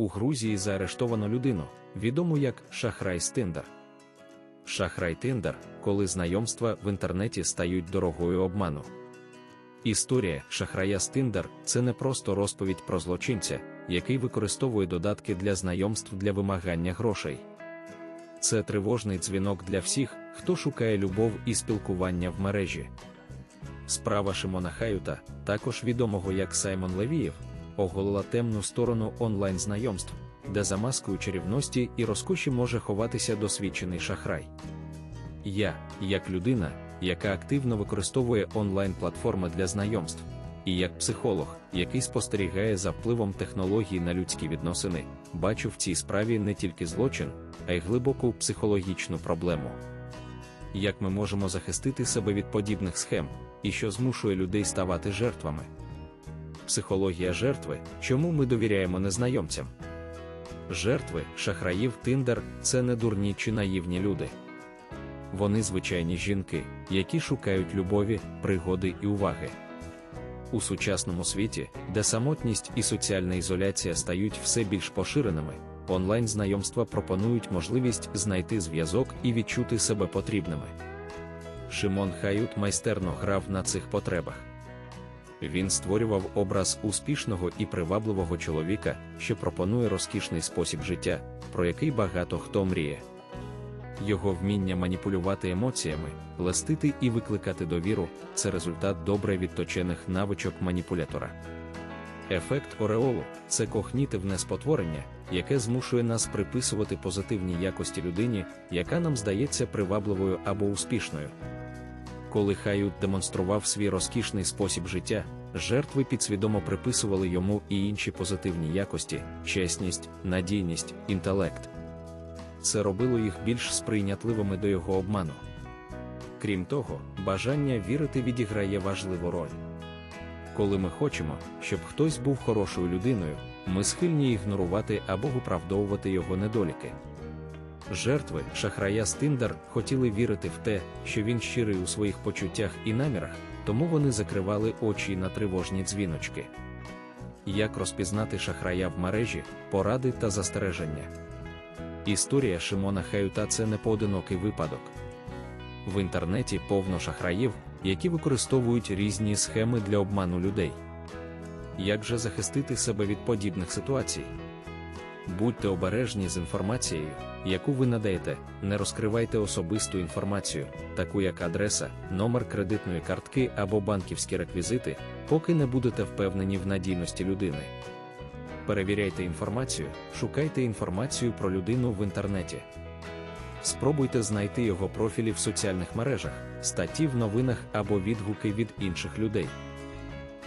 У Грузії заарештовано людину, відому як Шахрай Стиндер. Шахрай Тиндер, коли знайомства в інтернеті стають дорогою обману. Історія Шахрая Стиндер це не просто розповідь про злочинця, який використовує додатки для знайомств для вимагання грошей. Це тривожний дзвінок для всіх, хто шукає любов і спілкування в мережі. Справа Шимона Хаюта, також відомого як Саймон Левієв, оголила темну сторону онлайн-знайомств, де за маскою чарівності і розкоші може ховатися досвідчений шахрай. Я, як людина, яка активно використовує онлайн-платформи для знайомств, і як психолог, який спостерігає за впливом технологій на людські відносини, бачу в цій справі не тільки злочин, а й глибоку психологічну проблему. Як ми можемо захистити себе від подібних схем, і що змушує людей ставати жертвами? Психологія жертви, чому ми довіряємо незнайомцям? Жертви, шахраїв Тиндер це не дурні чи наївні люди. Вони звичайні жінки, які шукають любові, пригоди і уваги. У сучасному світі, де самотність і соціальна ізоляція стають все більш поширеними, онлайн-знайомства пропонують можливість знайти зв'язок і відчути себе потрібними. Шимон Хают майстерно грав на цих потребах. Він створював образ успішного і привабливого чоловіка, що пропонує розкішний спосіб життя, про який багато хто мріє. Його вміння маніпулювати емоціями, лестити і викликати довіру це результат добре відточених навичок маніпулятора. Ефект Ореолу це когнітивне спотворення, яке змушує нас приписувати позитивні якості людині, яка нам здається привабливою або успішною. Коли Хают демонстрував свій розкішний спосіб життя, жертви підсвідомо приписували йому і інші позитивні якості, чесність, надійність, інтелект. Це робило їх більш сприйнятливими до його обману. Крім того, бажання вірити відіграє важливу роль. Коли ми хочемо, щоб хтось був хорошою людиною, ми схильні ігнорувати або виправдовувати його недоліки. Жертви шахрая Стиндер хотіли вірити в те, що він щирий у своїх почуттях і намірах, тому вони закривали очі на тривожні дзвіночки. Як розпізнати шахрая в мережі, поради та застереження. Історія Шимона Хаюта це не поодинокий випадок. В інтернеті повно шахраїв, які використовують різні схеми для обману людей. Як же захистити себе від подібних ситуацій? Будьте обережні з інформацією, яку ви надаєте, не розкривайте особисту інформацію, таку як адреса, номер кредитної картки або банківські реквізити, поки не будете впевнені в надійності людини. Перевіряйте інформацію, шукайте інформацію про людину в інтернеті. Спробуйте знайти його профілі в соціальних мережах, статті в новинах або відгуки від інших людей.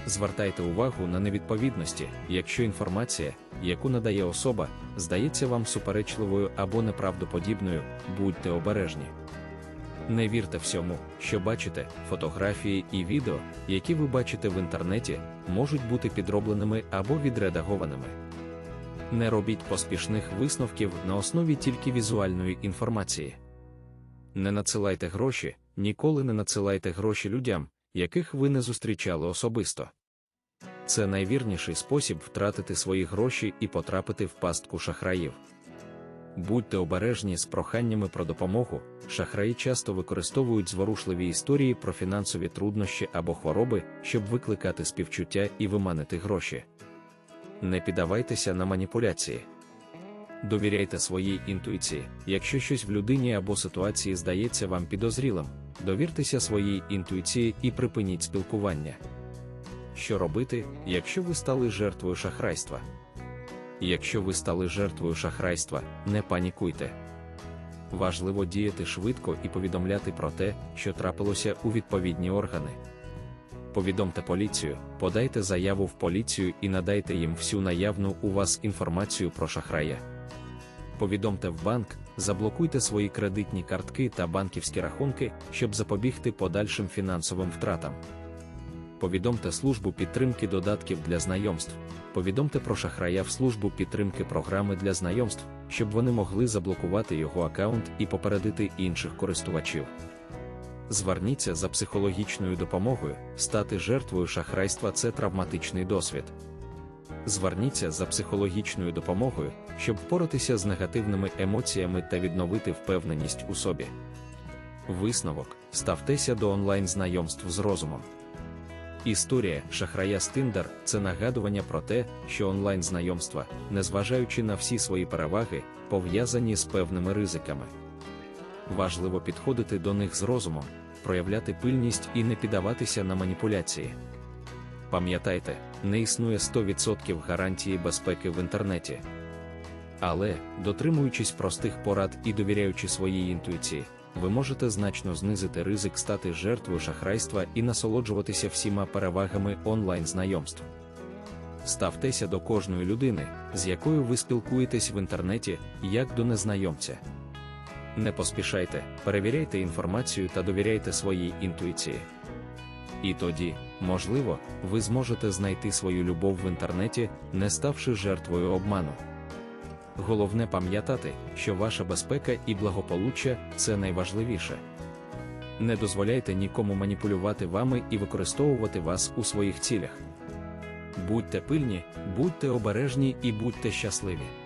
Звертайте увагу на невідповідності, якщо інформація, яку надає особа, здається вам суперечливою або неправдоподібною, будьте обережні. Не вірте всьому, що бачите, фотографії і відео, які ви бачите в інтернеті, можуть бути підробленими або відредагованими. Не робіть поспішних висновків на основі тільки візуальної інформації. Не надсилайте гроші, ніколи не надсилайте гроші людям, яких ви не зустрічали особисто. Це найвірніший спосіб втратити свої гроші і потрапити в пастку шахраїв. Будьте обережні з проханнями про допомогу. Шахраї часто використовують зворушливі історії про фінансові труднощі або хвороби, щоб викликати співчуття і виманити гроші. Не піддавайтеся на маніпуляції. Довіряйте своїй інтуїції, якщо щось в людині або ситуації здається вам підозрілим, довіртеся своїй інтуїції і припиніть спілкування. Що робити, якщо ви стали жертвою шахрайства? Якщо ви стали жертвою шахрайства, не панікуйте. Важливо діяти швидко і повідомляти про те, що трапилося у відповідні органи. Повідомте поліцію, подайте заяву в поліцію і надайте їм всю наявну у вас інформацію про шахрая. Повідомте в банк, заблокуйте свої кредитні картки та банківські рахунки, щоб запобігти подальшим фінансовим втратам. Повідомте службу підтримки додатків для знайомств. Повідомте про шахрая в службу підтримки програми для знайомств, щоб вони могли заблокувати його аккаунт і попередити інших користувачів. Зверніться за психологічною допомогою, стати жертвою шахрайства це травматичний досвід. Зверніться за психологічною допомогою, щоб впоратися з негативними емоціями та відновити впевненість у собі. Висновок: ставтеся до онлайн-знайомств з розумом. Історія шахрая з Tinder – це нагадування про те, що онлайн-знайомства, незважаючи на всі свої переваги, пов'язані з певними ризиками. Важливо підходити до них з розумом, проявляти пильність і не піддаватися на маніпуляції. Пам'ятайте, не існує 100% гарантії безпеки в інтернеті. Але, дотримуючись простих порад і довіряючи своїй інтуїції, ви можете значно знизити ризик стати жертвою шахрайства і насолоджуватися всіма перевагами онлайн-знайомств. Ставтеся до кожної людини, з якою ви спілкуєтесь в інтернеті, як до незнайомця. Не поспішайте, перевіряйте інформацію та довіряйте своїй інтуїції. І тоді, можливо, ви зможете знайти свою любов в інтернеті, не ставши жертвою обману. Головне пам'ятати, що ваша безпека і благополуччя це найважливіше. Не дозволяйте нікому маніпулювати вами і використовувати вас у своїх цілях. Будьте пильні, будьте обережні і будьте щасливі.